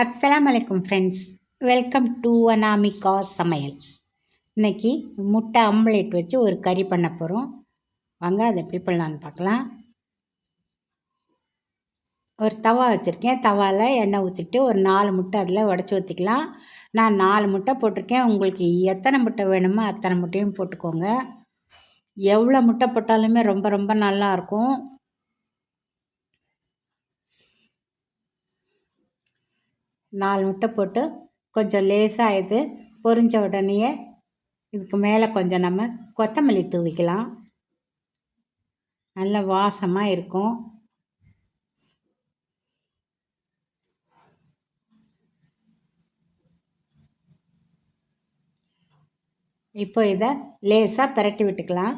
அஸ்லாம் வலைக்கம் friends welcome to Anamika சமையல் இன்றைக்கி முட்டை ஆம்லேட் வச்சு ஒரு கறி பண்ண போகிறோம் வாங்க அதை எப்படி பண்ணலான்னு பார்க்கலாம். ஒரு தவா வச்சுருக்கேன். தவாவில் எண்ணெய் ஊற்றிட்டு ஒரு நாலு முட்டை அதில் உடச்சி ஊற்றிக்கலாம் நான் நாலு முட்டை போட்டிருக்கேன். உங்களுக்கு எத்தனை முட்டை வேணுமோ அத்தனை முட்டையும் போட்டுக்கோங்க. எவ்வளோ முட்டை போட்டாலுமே ரொம்ப ரொம்ப நல்லாயிருக்கும் நாலு முட்டை போட்டு கொஞ்சம் லேசாக இது பொரிஞ்ச உடனேயே இதுக்கு மேலே கொஞ்சம் நம்ம கொத்தமல்லி தூவிக்கலாம் நல்ல வாசமாக இருக்கும். இப்போ இதை லேசாக பிரட்டி விட்டுக்கலாம்.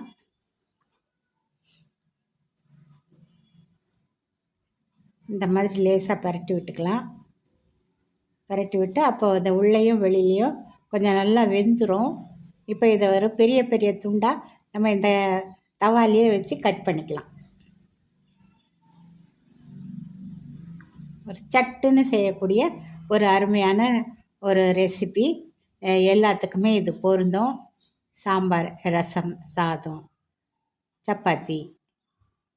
இந்த மாதிரி லேசாக பரட்டி விட்டுக்கலாம். பரட்டி விட்டு அப்போ அந்த உள்ளேயும் வெளியிலையும் கொஞ்சம் நல்லா வெந்துடும் இப்போ இதை ஒரு பெரிய பெரிய துண்டாக நம்ம இந்த தவாலியே வச்சு கட் பண்ணிக்கலாம். ஒரு சட்டுன்னு செய்யக்கூடிய ஒரு அருமையான ஒரு ரெசிபி. எல்லாத்துக்குமே இது பொருந்தும். சாம்பார் ரசம் சாதம் சப்பாத்தி.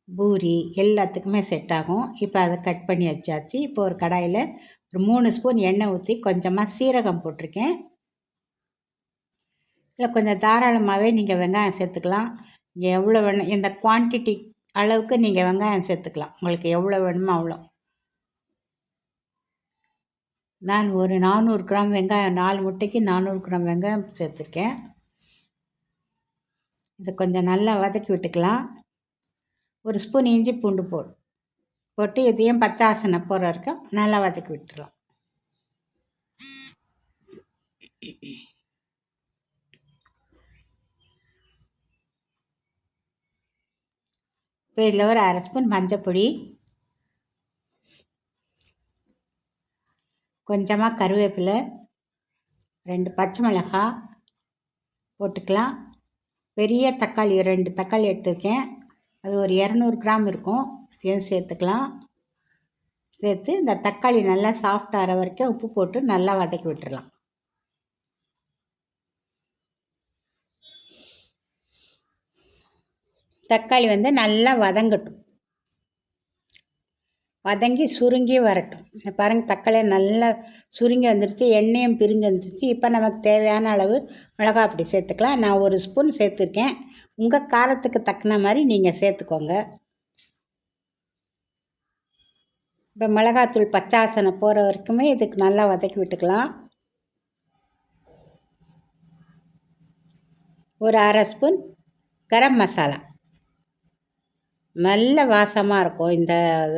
பூரி எல்லாத்துக்குமே செட் ஆகும். இப்போ அதை கட் பண்ணி வச்சாச்சு. இப்போ ஒரு கடாயில் ஒரு மூணு ஸ்பூன் எண்ணெய் ஊற்றி கொஞ்சமாக சீரகம் போட்டிருக்கேன். இல்லை கொஞ்சம் தாராளமாகவே நீங்கள் வெங்காயம் சேர்த்துக்கலாம். எவ்வளோ வேணும் இந்த குவான்டிட்டி அளவுக்கு நீங்கள் வெங்காயம் சேர்த்துக்கலாம். உங்களுக்கு எவ்வளோ வேணுமோ அவ்வளோ. நான் ஒரு நானூறு கிராம் வெங்காயம் நாலு முட்டைக்கு நானூறு கிராம் வெங்காயம் சேர்த்துருக்கேன். இதை கொஞ்சம் நல்லா வதக்கி விட்டுக்கலாம். ஒரு ஸ்பூன் இஞ்சி பூண்டு போடு. போட்டு இதையும் பச்சாசனை போகிற வரைக்கும் நல்லா வதக்கி விட்டுடலாம் இப்போ இதில் ஒரு அரை ஸ்பூன் மஞ்சப்பொடி கொஞ்சமாக கருவேப்பிலை. ரெண்டு பச்சை மிளகாய் போட்டுக்கலாம். பெரிய தக்காளி ரெண்டு தக்காளி எடுத்துருக்கேன். அது ஒரு இரநூறு கிராம் இருக்கும். இதையும் சேர்த்துக்கலாம். சேர்த்து இந்த தக்காளி நல்லா சாஃப்ட் ஆகிற வரைக்கும் உப்பு போட்டு நல்லா வதக்கி விட்டுடலாம் தக்காளி வந்து நல்லா வதங்கட்டும். வதங்கி சுருங்கி வரட்டும். பாருங்கள் தக்காளி நல்லா சுருங்கி வந்துருச்சு எண்ணெயும் பிரிஞ்சு வந்துருச்சு. இப்போ நமக்கு தேவையான அளவு மிளகா அப்படி சேர்த்துக்கலாம். நான் ஒரு ஸ்பூன் சேர்த்துருக்கேன். உங்கள் காரத்துக்கு தக்கன மாதிரி நீங்கள் சேர்த்துக்கோங்க. இப்போ மிளகாத்தூள் பச்சாசனை போகிற வரைக்குமே இதுக்கு நல்லா வதக்கி விட்டுக்கலாம். ஒரு அரை ஸ்பூன் கரம் மசாலா. நல்ல வாசமாக இருக்கும் இந்த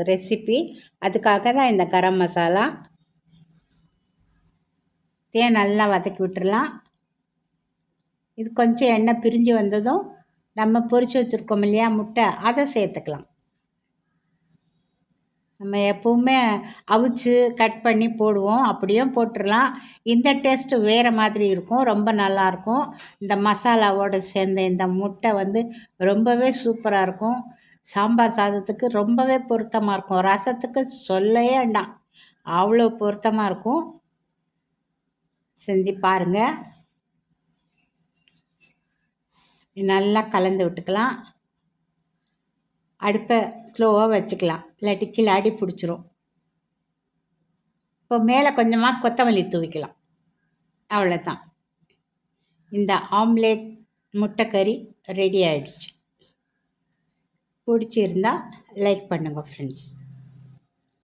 ரெசிபி அதுக்காக தான் இந்த கரம் மசாலா. தேன் நல்லா வதக்கி விட்டுடலாம் இது கொஞ்சம் எண்ணெய் பிரிஞ்சு வந்ததும் நம்ம பொறிச்சு வச்சுருக்கோம் இல்லையா முட்டை அதை சேர்த்துக்கலாம். நம்ம எப்போவுமே அவிச்சு கட் பண்ணி போடுவோம் அப்படியும் போட்டுடலாம் இந்த டேஸ்ட்டு வேறு மாதிரி இருக்கும் ரொம்ப நல்லாயிருக்கும் இந்த மசாலாவோடு சேர்ந்த இந்த முட்டை வந்து ரொம்பவே சூப்பராக இருக்கும். சாம்பார் சாதத்துக்கு ரொம்பவே பொருத்தமாக இருக்கும். ரசத்துக்கு சொல்லவே வேண்டாம். அவ்வளோ பொருத்தமாக இருக்கும். செஞ்சு பாருங்கள் நல்லா கலந்து விட்டுக்கலாம். அடுப்பை ஸ்லோவாக வச்சுக்கலாம். இல்லாட்டி கீழே அடி பிடிச்சிரும். இப்போ மேலே கொஞ்சமாக கொத்தமல்லி தூவிக்கலாம். அவ்வளோதான் இந்த ஆம்லேட் முட்டைக்கறி ரெடி ஆகிடுச்சு பிடிச்சிருந்தா லைக் பண்ணுங்கள் ஃப்ரெண்ட்ஸ்